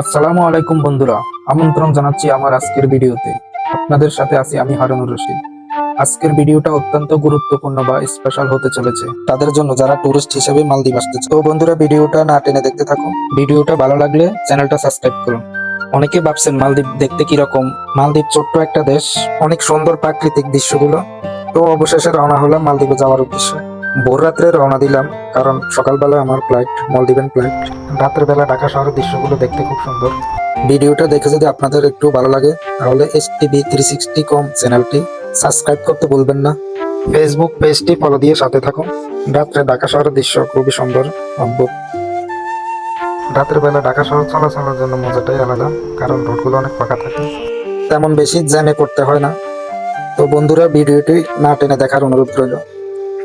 আসসালামু আলাইকুম বন্ধুরা, আমন্ত্রণ জানাচ্ছি আমার আজকের ভিডিওতে। আপনাদের সাথে আছি আমি হারুনুর রশিদ। আজকের ভিডিওটা অত্যন্ত গুরুত্বপূর্ণ বা স্পেশাল হতে চলেছে। তাদের জন্য যারা টুরিস্ট হিসেবে মালদ্বীপ আসতে। তো বন্ধুরা, ভিডিওটা না টেনে দেখতে থাকুন। ভিডিওটা ভালো লাগলে চ্যানেলটা সাবস্ক্রাইব করুন। অনেকে ভাবছেন মালদ্বীপ দেখতে কীরকম? মালদ্বীপ ছোট্ট একটা দেশ, অনেক সুন্দর প্রাকৃতিক দৃশ্যগুলো। তো অবশেষে রওনা হলাম মালদ্বীপে যাওয়ার উদ্দেশ্যে। ভোর রাত্রে রওনা দিলাম, কারণ সকালবেলা আমার ফ্লাইট মলদ্বীপের ফ্লাইট রাতের বেলা ঢাকা শহরের দৃশ্যগুলো দেখতে খুব সুন্দর। ভিডিওটা দেখে যদি আপনাদের একটু ভালো লাগে, তাহলে S TV three sixty com চ্যানেলটি সাবস্ক্রাইব করতে ভুলবেন না। ফেসবুক পেজটি ফলো দিয়ে সাথে থাকুন। রাত্রে ঢাকা শহরের দৃশ্য খুবই সুন্দর, অদ্ভুত। রাতের বেলা ঢাকা শহর চলাচলের জন্য মজাটাই আলাদা, কারণ রোডগুলো অনেক ফাঁকা থাকে। তেমন বেশি জ্যামে করতে হয় না। তো বন্ধুরা, ভিডিওটি না টেনে দেখার অনুরোধ রইল।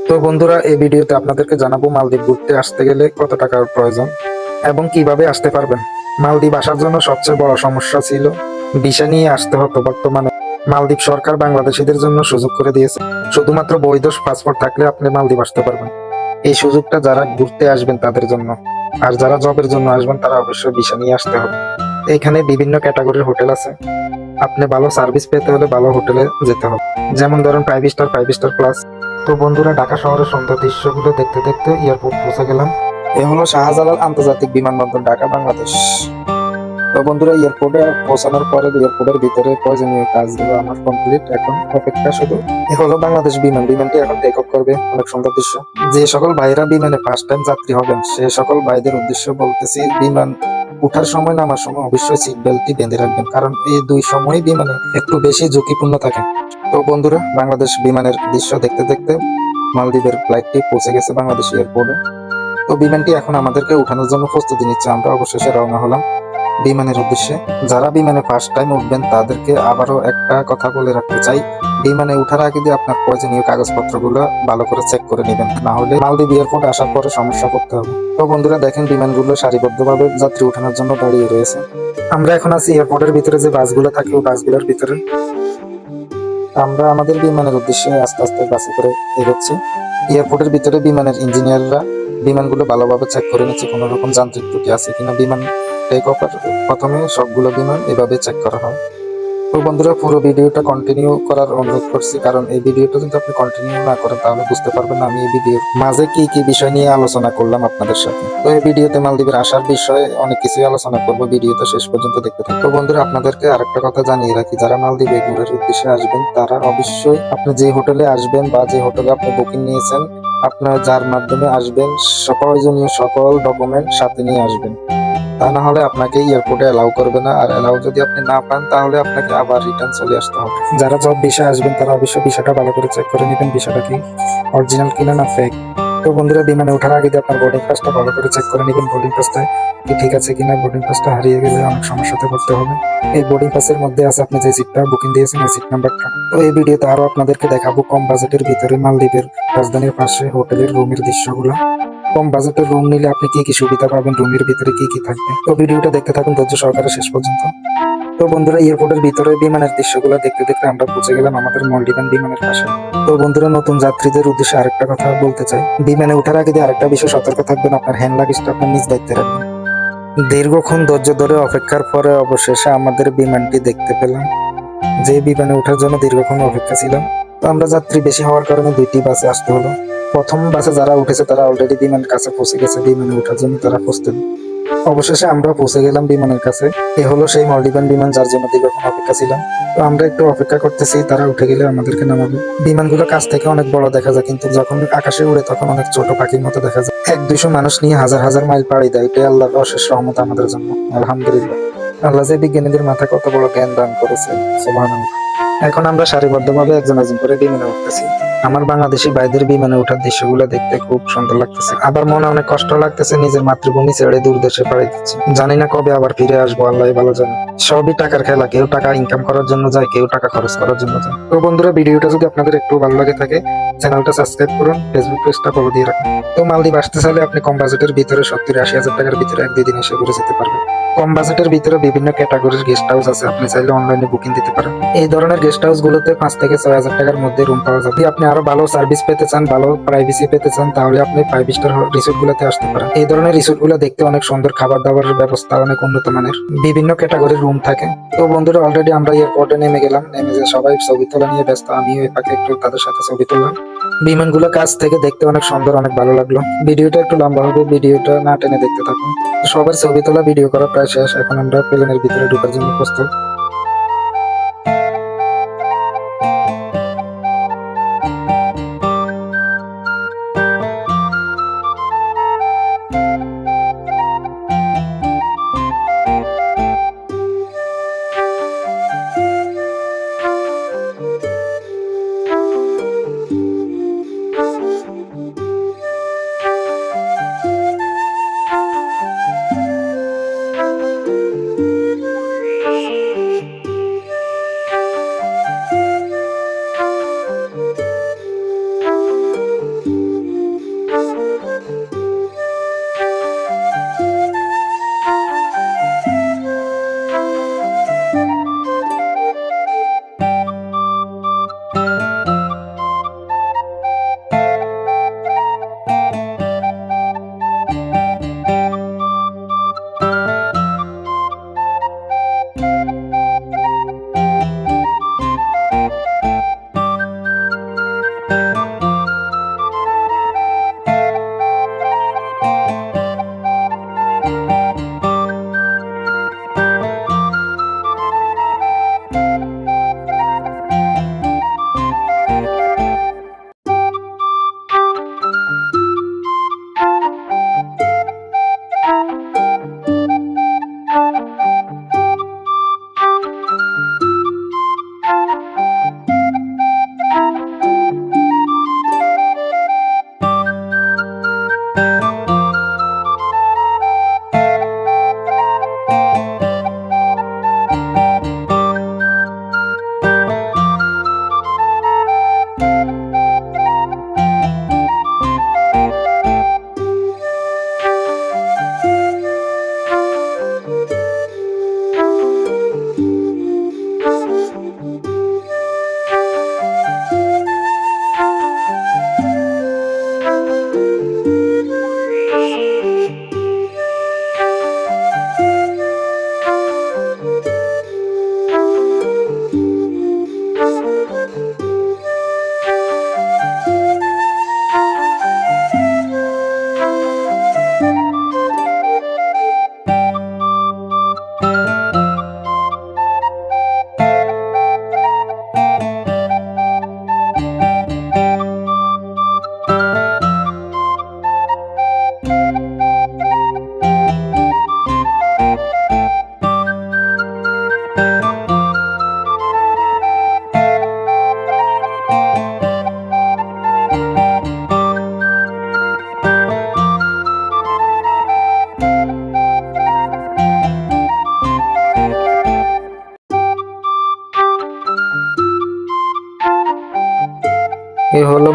তো বন্ধুরা, এই ভিডিওতে আপনাদেরকে জানাব মালদ্বীপ ঘুরতে আসতে গেলে কত টাকার প্রয়োজন এবং কীভাবে আসতে পারবেন। মালদ্বীপ আসার জন্য সবচেয়ে বড় সমস্যা ছিল ভিসা নিয়ে আসতে হতো বর্তমানে। মালদ্বীপ সরকার বাংলাদেশিদের জন্য সুযোগ করে দিয়েছে। শুধুমাত্র বৈধ পাসপোর্ট থাকলে আপনি মালদ্বীপ আসতে পারবেন। এই সুযোগটা যারা ঘুরতে আসবেন তাদের জন্য। আর যারা জবের জন্য আসবেন, তারা অবশ্যই ভিসা নিয়ে আসতে হবে। এখানে বিভিন্ন ক্যাটাগরির হোটেল আছে। আপনি ভালো সার্ভিস পেতে হলে ভালো হোটেলে যেতে হবে। যেমন ধরুন five star five star plus তো বন্ধুরা, ঢাকা শহরের সুন্দর দৃশ্যগুলো দেখতে দেখতে এয়ারপোর্ট পৌঁছে গেলাম। এ হলো শাহজালাল আন্তর্জাতিক বিমানবন্দর, ঢাকা, বাংলাদেশ। তো বন্ধুরা, এয়ারপোর্টে পৌঁছানোর পরে এয়ারপোর্টের ভিতরে প্রয়োজনীয় কাজগুলো আমার কমপ্লিট এখন অপেক্ষা শুধু এ হলো বাংলাদেশ বিমান। বিমানটি এখন টেক অফ করবে অনেক সুন্দর দৃশ্য। যে সকল ভাইরা বিমানে ফার্স্ট টাইম যাত্রী হবেন, সে সকল ভাইদের উদ্দেশ্য বলতেছি, বিমান উঠার সময় নামার সময় অবশ্যই সিট বেল্টটি বেঁধে রাখবেন। কারণ এই দুই সময় বিমানে একটু বেশি ঝুঁকিপূর্ণ থাকে। তো বন্ধুরা, বাংলাদেশ বিমানের দৃশ্য দেখতে দেখতে মালদ্বীপের ফ্লাইটটি পৌঁছে গেছে বাংলাদেশ এয়ারপোর্টে। তো বিমানটি এখন আমাদেরকে উঠানোর জন্য প্রস্তুতি নিচ্ছে। আমরা অবশেষে রওনা হলাম বিমানের উদ্দেশ্যে। যারা বিমানে ফার্স্ট টাইম উঠবেন, তাদেরকে আবারও একটা কথা বলে রাখতে চাই। বিমানে উঠার আগে দিয়ে আপনার প্রয়োজনীয় কাগজপত্রগুলো ভালো করে চেক করে নেবেন। না হলে মালদ্বীপ এয়ারপোর্ট আসার পরে সমস্যা করতে হবে। তো বন্ধুরা, দেখেন বিমানগুলো সারিবদ্ধভাবে যাত্রী ওঠানোর জন্য দাঁড়িয়ে রয়েছে। আমরা এখন আছি এয়ারপোর্টের ভিতরে যে বাসগুলো থাকে, ওই বাসগুলোর ভিতরে। আমরা আমাদের বিমানের উদ্দেশ্যে আস্তে আস্তে বাসে করে এগোচ্ছি। এয়ারপোর্টের ভিতরে বিমানের ইঞ্জিনিয়াররা বিমানগুলো ভালোভাবে চেক করে নিচ্ছে, কোনো রকম যান্ত্রিক ত্রুটি আছে কিনা। বিমান টেক অফার প্রথমে সবগুলো বিমান এভাবে চেক করা হয়। তো বন্ধুরা, পুরো ভিডিওটা কন্টিনিউ করার অনুরোধ করছি। কারণ এই ভিডিওটা যদি আপনি কন্টিনিউ না করেন, তাহলে বুঝতে পারবেন না আমি এই ভিডিওর মাঝে কি কি বিষয় নিয়ে আলোচনা করলাম আপনাদের সাথে। তো এই ভিডিওতে মালদ্বীপের আসার বিষয়ে অনেক কিছুই আলোচনা করব। ভিডিওটা শেষ পর্যন্ত দেখতে থাকব বন্ধুরা, আপনাদেরকে আরেকটা কথা জানিয়ে রাখি। যারা মালদ্বীপে ঘুরের উদ্দেশ্যে আসবেন, তারা অবশ্যই আপনি যে হোটেলে আসবেন বা যে হোটেলে আপনি বুকিং নিয়েছেন, আপনার যার মাধ্যমে আসবেন প্রয়োজনীয় সকল ডকুমেন্ট সাথে নিয়ে আসবেন। তা না হলে আপনাকে এয়ারপোর্টে অ্যালাউ করবে না। আর অ্যালাউ যদি আপনি না পান, তাহলে আপনাকে আবার রিটার্ন চলে আসতে হবে। যারা জব বিষয়ে আসবেন, তারা অবশ্যই বিষয়টা ভালো করে চেক করে নেবেন। বিষয়টা কি অরিজিনাল কিনা না ফেক তো বন্ধুরা বিমানে ওঠার আগে আপনার বোর্ডিং পাসটা ভালো করে চেক করে নেবেন। বোর্ডিং পাসটা কি ঠিক আছে কিনা? বোর্ডিং পাসটা হারিয়ে গেলে অনেক সমস্যাতে পড়তে হবে। এই বোর্ডিং পাসের মধ্যে আছে, আপনি যে সিটটা বুকিং দিয়েছেন ওই সিট নাম্বারটা তো এই ভিডিওতে আরও আপনাদেরকে দেখাবো কম বাজেটের ভিতরে মালদ্বীপের রাজধানীর পাশে হোটেলের রুমের দৃশ্যগুলো। কম বাজেটের রুম নিলে আপনি কি কি সুবিধা পাবেন? রুমের ভিতরে কি কি থাকবে? তো ভিডিওটা দেখতে থাকুন, ধৈর্য সহকারে শেষ পর্যন্ত। তো বন্ধুরা এয়ারপোর্টের ভিতরে বিমানের দৃশ্যগুলো দেখতে দেখতে আমরা পৌঁছে গেলাম আমাদের মলডিভান বিমানের পাশে। তো বন্ধুরা, নতুন যাত্রীদের উদ্দেশ্যে আরেকটা কথা বলতে চাই। বিমানে ওঠার আগে আরেকটা বিষয় সতর্ক থাকবেন, আপনার হ্যান্ড লাগেজটা আপনার নিজ দায়িত্বে রাখবেন। দীর্ঘক্ষণ ধৈর্য ধরে অপেক্ষার পরে অবশেষে আমাদের বিমানটি দেখতে পেলাম। যে বিমানে ওঠার জন্য দীর্ঘক্ষণ অপেক্ষা ছিলাম। তো আমরা যাত্রী বেশি হওয়ার কারণে দুইটি বাসে আসতে হলো। প্রথম বাসে যারা উঠেছে, তারা অলরেডি বিমানের কাছে পৌঁছে গেছে, বিমানে ওঠার জন্য তারা প্রস্তুত। অবশেষে আমরা পৌঁছে গেলাম বিমানের কাছে। এ হলো সেই মলডিভান বিমান যার জন্য দীর্ঘক্ষণ অপেক্ষা ছিলাম। তো আমরা একটু অপেক্ষা করতেছি, তারা উঠে গেলে আমাদেরকে নামাবে। বিমানগুলো কাছ থেকে অনেক বড় দেখা যায়, কিন্তু যখন আকাশে উড়ে তখন অনেক ছোট পাখির মতো দেখা যায়। এক দুইশো মানুষ নিয়ে হাজার হাজার মাইল পাড়ি দেয়। এটাই আল্লাহর অশেষ রহমত আমাদের জন্য। আলহামদুলিল্লাহ। আল্লাহ যে বিজ্ঞানীদের মাথায় কত বড় জ্ঞান দান করেছে, সুবহানাল্লাহ। এখন আমরা সারিবদ্ধভাবে একজন একজন করে বিমানে উঠতেছি। আমার বাংলাদেশি ভাইদের বিমানে ওঠার দৃশ্যগুলো দেখতে খুব সুন্দর লাগতেছে। আবার মনে অনেক কষ্ট লাগতেছে নিজের মাতৃভূমি ছেড়ে দূর দেশে পাড়ি দিচ্ছি। জানি না কবে আবার ফিরে আসব, আল্লাহ ভালো জানে। সবই টাকার খেলা, কেউ টাকা ইনকাম করার জন্য যায়, কেউ টাকা খরচ করার জন্য যায়। তো বন্ধুরা, ভিডিওটা যদি আপনাদের একটু ভালো লাগে থাকে, চ্যানেলটা সাবস্ক্রাইব করুন ফেসবুক পেজটা ফলো দিয়ে রাখুন। তো মালদ্বীপ আসতে চাইলে আপনি কম বাজেটের ভিতরে সত্তর আশি হাজার টাকার ভিতরে এক দুই দিন এসে ঘুরে যেতে পারবেন। কম বাজেটের ভিতরে বিভিন্ন ক্যাটাগরির গেস্ট হাউস আছে। আপনি চাইলে অনলাইনে বুকিং দিতে পারেন। এই ধরনের গেস্ট হাউস গুলোতে পাঁচ থেকে ছয় হাজার টাকার মধ্যে রুম পাওয়া যাবে। আপনি আরও ভালো সার্ভিস পেতে চান, ভালো প্রাইভেসি পেতে চান, তাহলে আপনি ফাইভ স্টার রিসোর্ট গুলোতে আসতে পারেন। এই ধরনের রিসোর্টগুলো দেখতে অনেক সুন্দর খাবার দাবারের ব্যবস্থা অনেক উন্নত মানের। বিভিন্ন ক্যাটাগরির রুম থাকে। তো বন্ধুরা অলরেডি আমরা এয়ারপোর্টে নেমে গেলাম। নেমে যে সবাই ছবি তোলা নিয়ে ব্যস্ত আমি ওই ফাঁকে একটু তাদের সাথে ছবি তুললাম। বিমানগুলো কাছ থেকে দেখতে অনেক সুন্দর, অনেক ভালো লাগল। ভিডিওটা একটু লম্বা হবে, ভিডিওটা না টেনে দেখতে থাকুন। সবার ছবি তোলা ভিডিও করা প্রায় শেষ। এখন আমরা প্লেনের ভিতরে ঢোকার জন্য প্রস্তুত।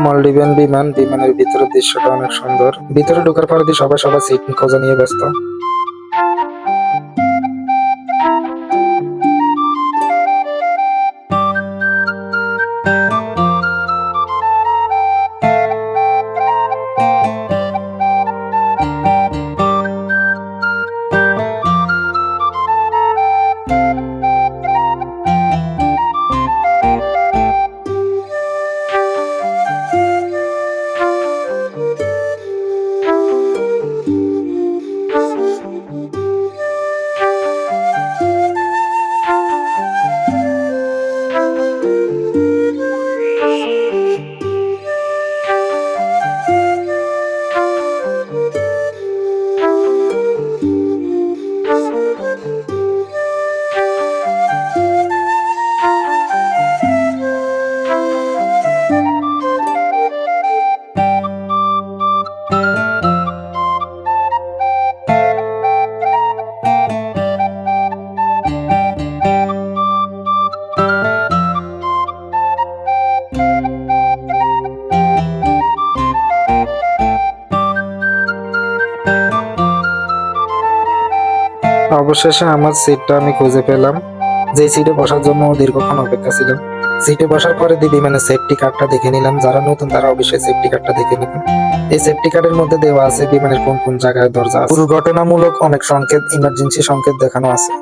মলডিভিয়ান বিমান বিমানের ভিতরের দৃশ্যটা অনেক সুন্দর। ভিতরে ঢোকার পরে সবাই সবাই সিট খোঁজা নিয়ে ব্যস্ত। অবশেষে আমার সিটটা আমি খুঁজে পেলাম। যে সিটে বসার জন্য দীর্ঘক্ষণ অপেক্ষা ছিলাম সিটে বসার পরে দিদি মানে সেফটি কার্ডটা দেখে নিলাম। যারা নতুন তারা অবশ্যই সেফটি কার্ডটা দেখে নিলাম এই সেফটি কার্ডের মধ্যে দেওয়া আছে বিমানের কোন কোন জায়গায় দরজা দুর্ঘটনামূলক অনেক সংকেত ইমার্জেন্সি সংকেত দেখানো আছে।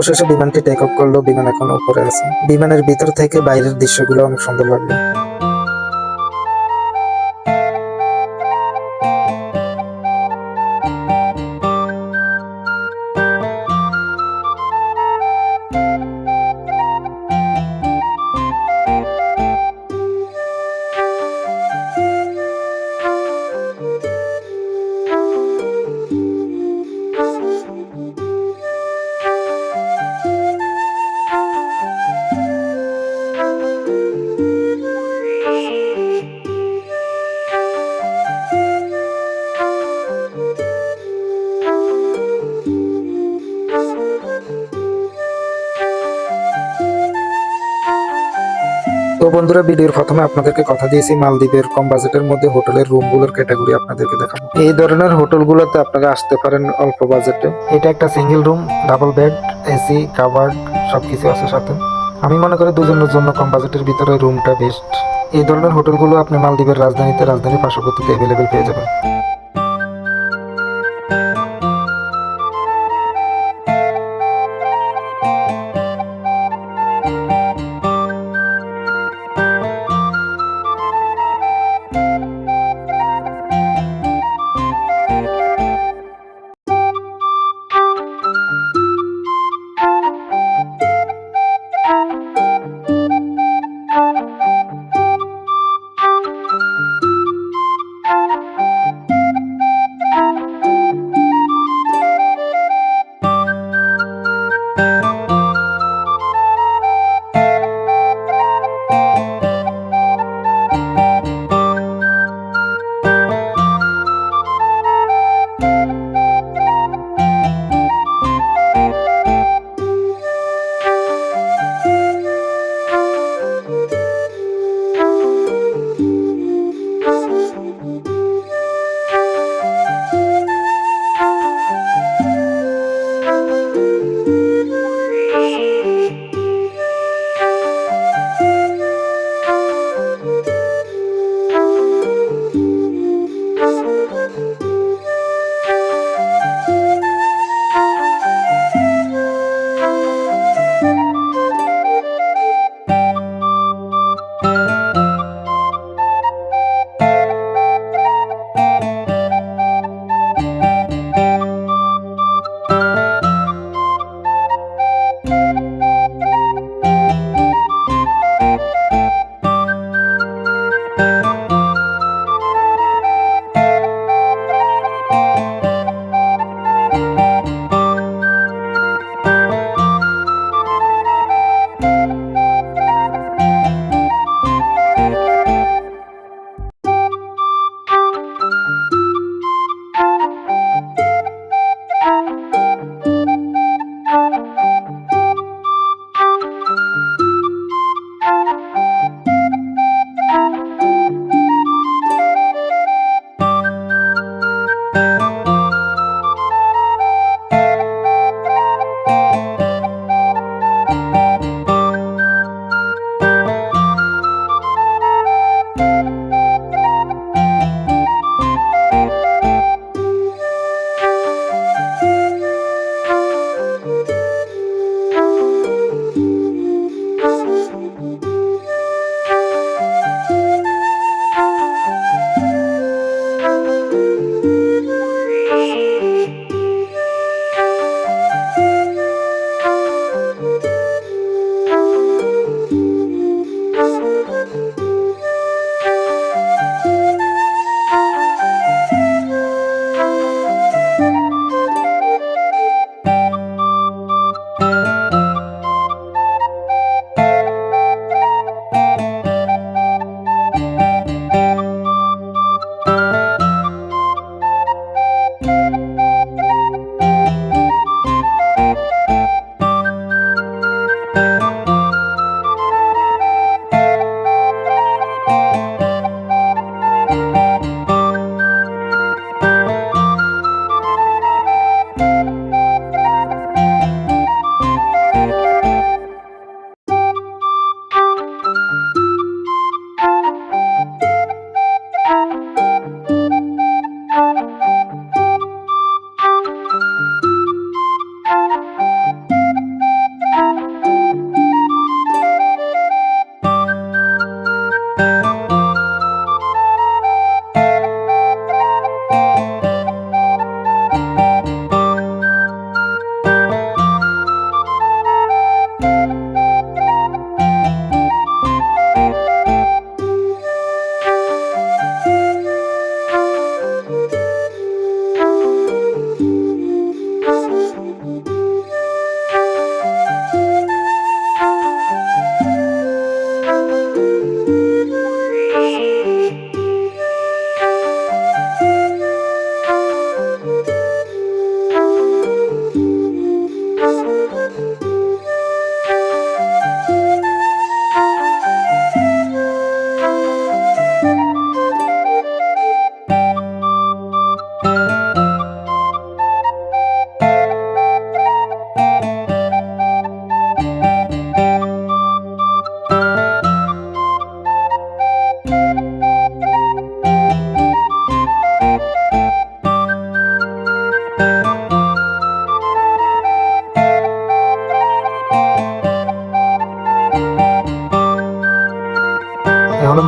অবশেষে বিমানটি টেক অফ করল বিমান এখন উপরে আছে। বিমানের ভিতর থেকে বাইরের দৃশ্যগুলো অনেক সুন্দর লাগল। বন্ধুরা, ভিডিওর প্রথমে আপনাদেরকে কথা দিয়েছি, মালদ্বীপের কম বাজেটের মধ্যে হোটেলের রুমগুলোর ক্যাটাগরি আপনাদেরকে দেখাবো। এই ধরনের হোটেলগুলোতে আপনারা আসতে পারেন অল্প বাজেটে। এটা একটা single room, double bed, AC covered সবকিছু আছে সাথে। আমি মনে করি দুজনের জন্য কম বাজেটের ভিতরে রুমটা বেস্ট। এই ধরনের হোটেলগুলো আপনি মালদ্বীপের রাজধানীতে, রাজধানীর পার্শ্ববর্তীতে অ্যাভেলেবেল পেয়ে যাবেন।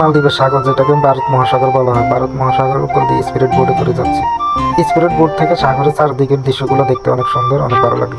মালদ্বীপের সাগর, যেটাকে ভারত মহাসাগর বলা হয়। ভারত মহাসাগর উপর দিয়ে স্পিরিট বোর্ডে করে যাচ্ছে। স্পিরিট বোর্ড থেকে সাগরের চারদিকের দৃশ্যগুলো দেখতে অনেক সুন্দর, অনেক ভালো লাগল।